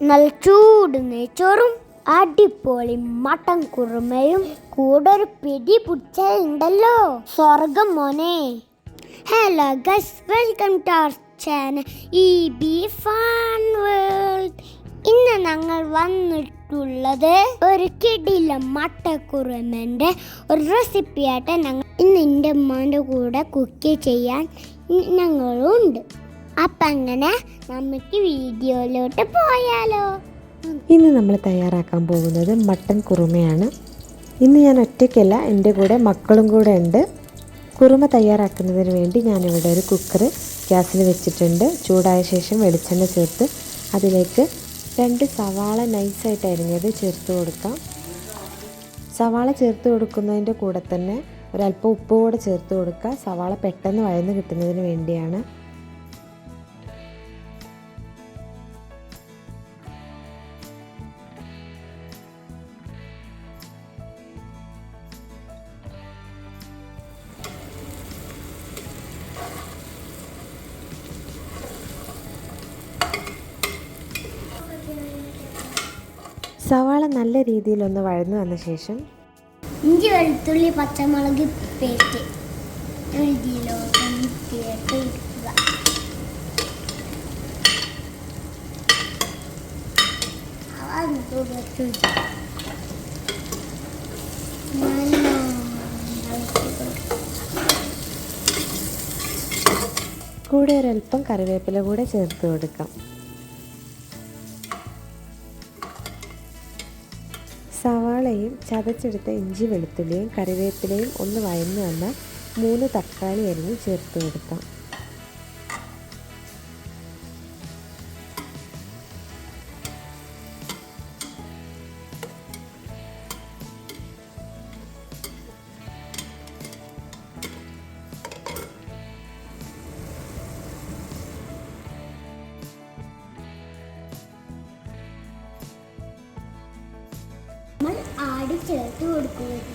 നല്ല ചൂട് നെയ്ച്ചോറും അടിപൊളി മട്ടൻ കുറുമയും കൂടെ ഒരു പിടി ഉണ്ടല്ലോ. സ്വർഗം മോനെ. Hello guys welcome to our channel ഈ ബി ഫൺ വേൾഡ് ഇന്ന് ഞങ്ങൾ വന്നിട്ടുള്ളത് ഒരു കിടില മട്ടക്കുറുമന്റെ ഒരു റെസിപ്പിയായിട്ട് ഞങ്ങൾ ഇന്ന് എന്റെ ഉമ്മാന്റെ കൂടെ കുക്ക് ചെയ്യാൻ ഞങ്ങളും ഉണ്ട് അപ്പം അങ്ങനെ നമുക്ക് വീഡിയോയിലോട്ട് പോയാലോ. ഇന്ന് നമ്മൾ തയ്യാറാക്കാൻ പോകുന്നത് മട്ടൻ കുറുമയാണ്. ഇന്ന് ഞാൻ ഒറ്റയ്ക്കല്ല എന്റെ കൂടെ മക്കളും കൂടെ ഉണ്ട്. കുറുമ തയ്യാറാക്കുന്നതിന് വേണ്ടി ഞാനിവിടെ ഒരു കുക്കർ ഗ്യാസിൽ വെച്ചിട്ടുണ്ട്. ചൂടായ ശേഷം വെളിച്ചെണ്ണ ചേർത്ത് അതിലേക്ക് രണ്ട് സവാള നൈസായിട്ട് അരിഞ്ഞത് ചേർത്ത് കൊടുക്കാം. സവാള ചേർത്ത് കൊടുക്കുന്നതിന്റെ കൂടെ തന്നെ ഒരല്പം ഉപ്പ് കൂടെ ചേർത്ത് കൊടുക്കുക. സവാള പെട്ടെന്ന് വഴന്ന് കിട്ടുന്നതിന് വേണ്ടിയാണ് സവാള നല്ല രീതിയിൽ ഒന്ന് വഴന്നു വന്ന ശേഷം ഇഞ്ചി വെളുത്തുള്ളി പച്ചമുളക് പേസ്റ്റ് ഇതിലോട്ട് ഇടുക. കൂടെ ഒരല്പം കറിവേപ്പില കൂടെ ചേർത്ത് കൊടുക്കാം. സവാളയും ചതച്ചെടുത്ത ഇഞ്ചി വെളുത്തുള്ളിയും കറിവേപ്പിലയും ഒന്ന് വഴന്നു വന്നാൽ മൂന്ന് തക്കാളി അരിഞ്ഞ് ചേർത്ത് കൊടുക്കാം. ആടി ചേർത്ത് കൊടുക്കുന്നത്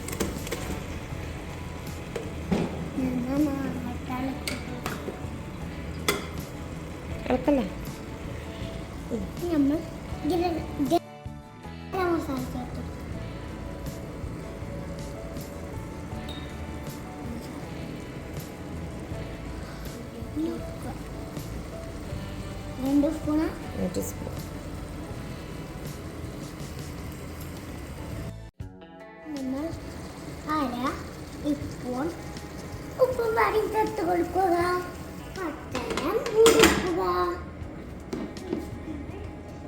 ഇളക്കല്ലേ നമ്മൾ മസാല ചേർത്ത്. രണ്ട് സ്പൂണ് ഒരു സ്പൂൺ കൊടുക്കുക. പച്ചരം കൊടുക്കുക.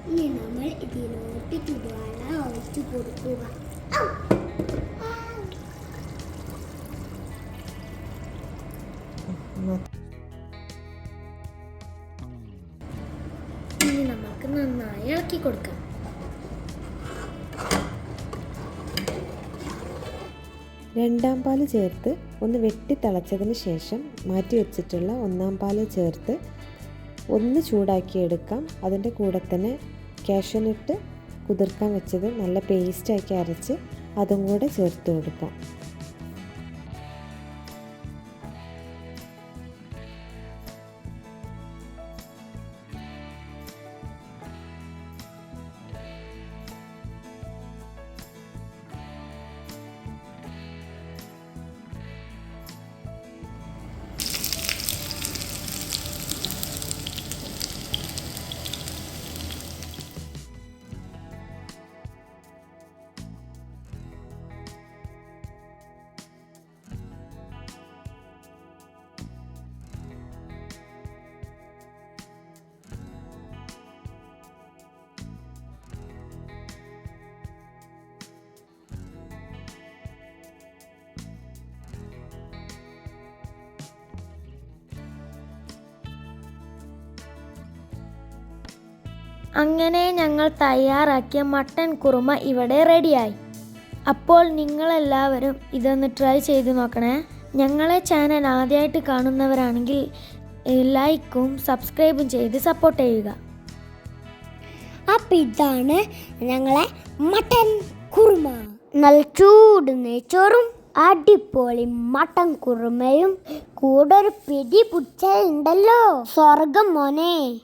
ഇനി നമ്മൾ ഇതിലോട്ട് ചുടുവാണ് ഒഴിച്ചു കൊടുക്കുക! ഇനി നമുക്ക് നന്നായി ഇളക്കി കൊടുക്കാം. രണ്ടാം പാൽ ചേർത്ത് ഒന്ന് വെട്ടി തിളച്ചതിന് ശേഷം മാറ്റി വെച്ചിട്ടുള്ള ഒന്നാം പാൽ ചേർത്ത് ഒന്ന് ചൂടാക്കിയെടുക്കാം അതിന്റെ കൂടെ തന്നെ കാഷ്യനിട്ട് കുതിർക്കാൻ വെച്ചത് നല്ല പേസ്റ്റാക്കി അരച്ച് അതും കൂടെ ചേർത്ത് കൊടുക്കാം. അങ്ങനെ ഞങ്ങൾ തയ്യാറാക്കിയ മട്ടൻ കുറുമ ഇവിടെ റെഡിയായി. അപ്പോൾ നിങ്ങളെല്ലാവരും ഇതൊന്ന് ട്രൈ ചെയ്ത് നോക്കണേ. ഞങ്ങളെ ചാനൽ ആദ്യമായിട്ട് കാണുന്നവരാണെങ്കിൽ ലൈക്കും സബ്സ്ക്രൈബും ചെയ്ത് സപ്പോർട്ട് ചെയ്യുക. അപ്പം ഇതാണ് ഞങ്ങളെ മട്ടൻ കുറുമ. നല്ല ചൂട് നെയ്ച്ചോറും അടിപൊളി മട്ടൻ കുറുമയും കൂടെ ഒരു പിടി പുച്ച ഉണ്ടല്ലോ. സ്വർഗം മോനെ.